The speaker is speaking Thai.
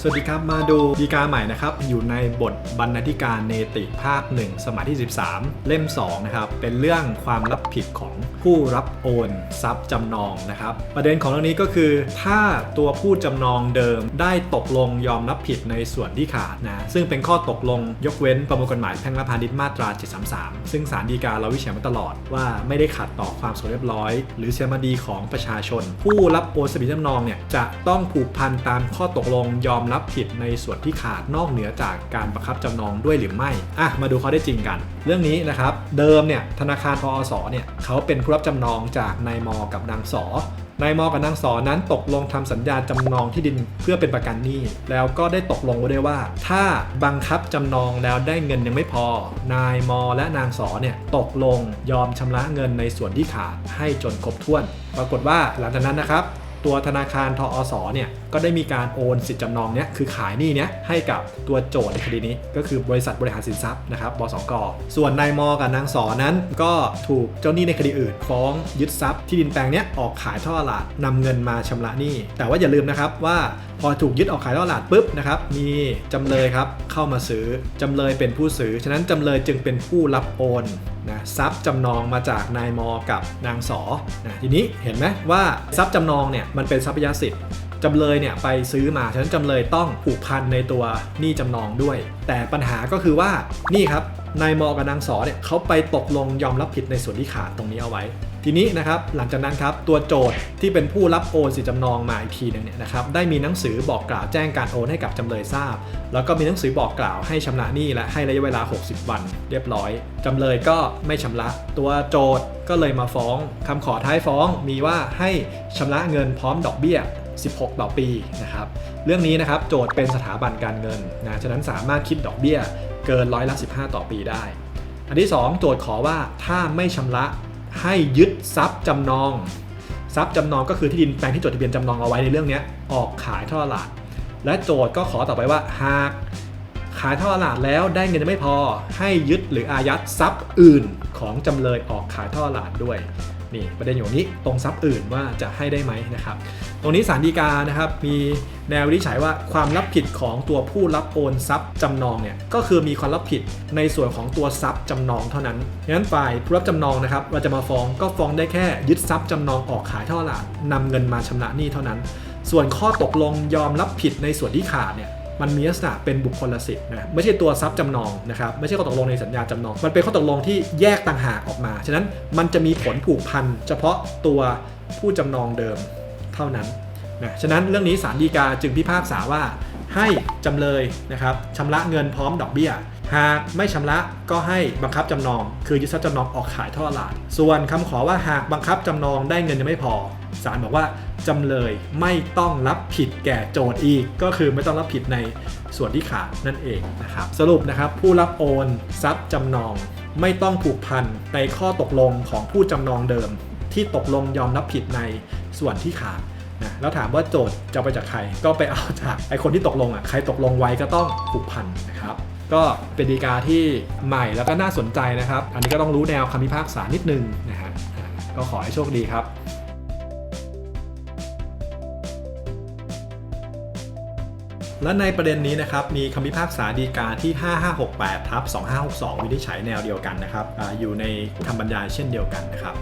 สวัสดีครับ มาดูดีกาใหม่นะครับ อยู่ในบทบรรณาธิการเนติภาค 1 สมัยที่ 13 เล่ม 2 นะครับ เป็นเรื่องความรับผิดของผู้รับโอนทรัพย์จำนองนะครับ ประเด็นของเรื่องนี้ก็คือ ถ้าตัวผู้จำนองเดิมได้ตกลงยอมรับผิดในส่วนที่ขาดนะ ซึ่งเป็นข้อตกลงยกเว้นประมวลกฎหมายแพ่งและพาณิชย์มาตรา 733 ซึ่งสารดีกาเราวิจัยมาตลอดว่าไม่ได้ขัดต่อความสงบเรียบร้อย หรือเสียมาดีของประชาชน ผู้รับโอนทรัพย์จำนองเนี่ยจะต้องผูกพันตามข้อตกลงยอมรับผิดในส่วนที่ขาดนอกเหนือจากการบังคับจำนองด้วยหรือไม่อะมาดูข้อได้จริงกัน เรื่องนี้นะครับ เดิมเนี่ยธนาคารทอสเนี่ยเขาเป็นผู้รับจำนองจากนายมอกับนางสอนายมอกับนางสอนั้นตกลงทำสัญญาจำนองที่ดินเพื่อเป็นประกันหนี้ แล้วก็ได้ตกลงไว้ด้วยว่า ถ้าบังคับจำนองแล้วได้เงินยังไม่พอ นายมอและนางสอเนี่ยตกลงยอมชำระเงินในส่วนที่ขาดให้จนครบถ้วน ปรากฏว่าหลังจากนั้นนะครับ ตัวธนาคารทออสเนี่ยก็ได้มีการโอนสิทธิจำนองเนี้ยคือขายหนี้เนี้ยให้กับตัวโจทย์ในคดีนี้ ก็คือบริษัทบริหารสินทรัพย์นะครับบสกส่วนนายมอกับนางสอนั้น ก็ถูกเจ้าหนี้ในคดีอื่น ฟ้องยึดทรัพย์ที่ดินแปลงเนี้ยออกขายท่อตลาดนำเงินมาชำระหนี้ แต่ว่าอย่าลืมนะครับว่าพอถูกยึดออกขายท่อตลาดปุ๊บนะครับมีจำเลยครับเข้ามาซื้อจำเลยเป็นผู้ซื้อ ฉะนั้นจำเลยจึงเป็นผู้รับโอน นะทรัพย์จำนองมาจากนายมอกับนางสอนะทีนี้เห็นไหมว่าทรัพย์จำนองเนี่ยมันเป็นทรัพยสิทธิ์จำเลยเนี่ยไปซื้อมาฉะนั้นจำเลยต้องผูกพันในตัวหนี้จำนองด้วย แต่ปัญหาก็คือว่านี่ครับนายมอกับนางสอเนี่ยเขาไปตกลงยอมรับผิดในส่วนที่ขาดตรงนี้เอาไว้ ทีนี้นะครับหลังจากนั้นครับตัวโจทย์ที่เป็นผู้รับโอนสิทธิจำนองมาอีกทีหนึงเนี่ยนะครับได้มีหนังสือบอกกล่าวแจ้งการโอนให้กับจำเลยทราบ แล้วก็มีหนังสือบอกกล่าวให้ชำระหนี้และให้ระยะเวลา 60 วัน เรียบร้อยจำเลยก็ไม่ชำระ ตัวโจทย์ก็เลยมาฟ้องคำขอท้ายฟ้องมีว่าให้ชำระเงินพร้อมดอกเบี้ย 16 ต่อปีนะครับเรื่องนี้นะครับโจทย์เป็นสถาบันการเงินนะฉะนั้นสามารถคิดดอกเบี้ยเกินร้อยละ 15 ต่อปีได้ อันที่ 2 โจทย์ขอว่าถ้าไม่ชำระ ให้ยึดทรัพย์จำนอง ทรัพย์จำนองก็คือที่ดินแปลงที่จดทะเบียนจำนองเอาไว้ในเรื่องนี้ออกขายท่อตลาด และโจทย์ก็ขอต่อไปว่าหากขายท่อตลาดแล้วได้เงินไม่พอให้ยึดหรืออายัดทรัพย์อื่นของจำเลยออกขายท่อตลาดด้วยนี่ประเด็นอยู่นี้ตรงทรัพย์อื่นว่าจะให้ได้ไหมนะครับ ตรงนี้สารดีกานะครับมี แนววินิจฉัยว่าความรับผิดของตัวผู้รับโอนทรัพย์จำนองเนี่ยก็คือมีความรับผิดในส่วนของตัวทรัพย์จำนองเท่านั้นดังนั้นฝ่ายผู้รับจำนองนะครับเราจะมาฟ้องก็ฟ้องได้แค่ยึดทรัพย์จำนองออกขายเท่อตลาดนำเงินมาชำระหนี้เท่านั้น ส่วนข้อตกลงยอมรับผิดในส่วนที่ขาดเนี่ยมันมีลักษณะเป็นบุคคลสิทธิ์นะไม่ใช่ตัวทรัพย์จำนองนะครับไม่ใช่ข้อตกลงในสัญญาจำนอง มันเป็นข้อตกลงที่แยกต่างหากออกมา ฉะนั้นมันจะมีผลผูกพันเฉพาะตัวผู้จำนองเดิมเท่านั้น นะฉะนั้นเรื่องนี้ศาลฎีกาจึงพิพากษาว่าให้จำเลยนะครับชำระเงินพร้อมดอกเบี้ย หากไม่ชำระก็ให้บังคับจำนอง คือยึดทรัพย์จำนองออกขายท่อตลาด ส่วนคำขอว่าหากบังคับจำนองได้เงินยังไม่พอศาลบอกว่าจำเลยไม่ต้องรับผิดแก่โจทย์อีก ก็คือไม่ต้องรับผิดในส่วนที่ขาดนั่นเองนะครับสรุปนะครับผู้รับโอนทรัพย์จำนอง ไม่ต้องผูกพันในข้อตกลงของผู้จำนองเดิม ที่ตกลงยอมรับผิดในส่วนที่ขาด นะแล้วถามว่าโจทย์จะไปจากใคร ก็ไปเอาจากไอคนที่ตกลงอะใครตกลงไว้ก็ต้องผูกพันนะครับก็เป็นดีกาที่ใหม่แล้วก็น่าสนใจนะครับ อันนี้ก็ต้องรู้แนวคำพิพากษานิดนึงนะฮะก็ขอให้โชคดีครับและในประเด็นนี้นะครับมีคำพิพากษาดีกาที่ 5568ทับ2562 วินิจฉัยแนวเดียวกันนะครับออยู่ในคำบรรยายเช่นเดียวกันนะครับ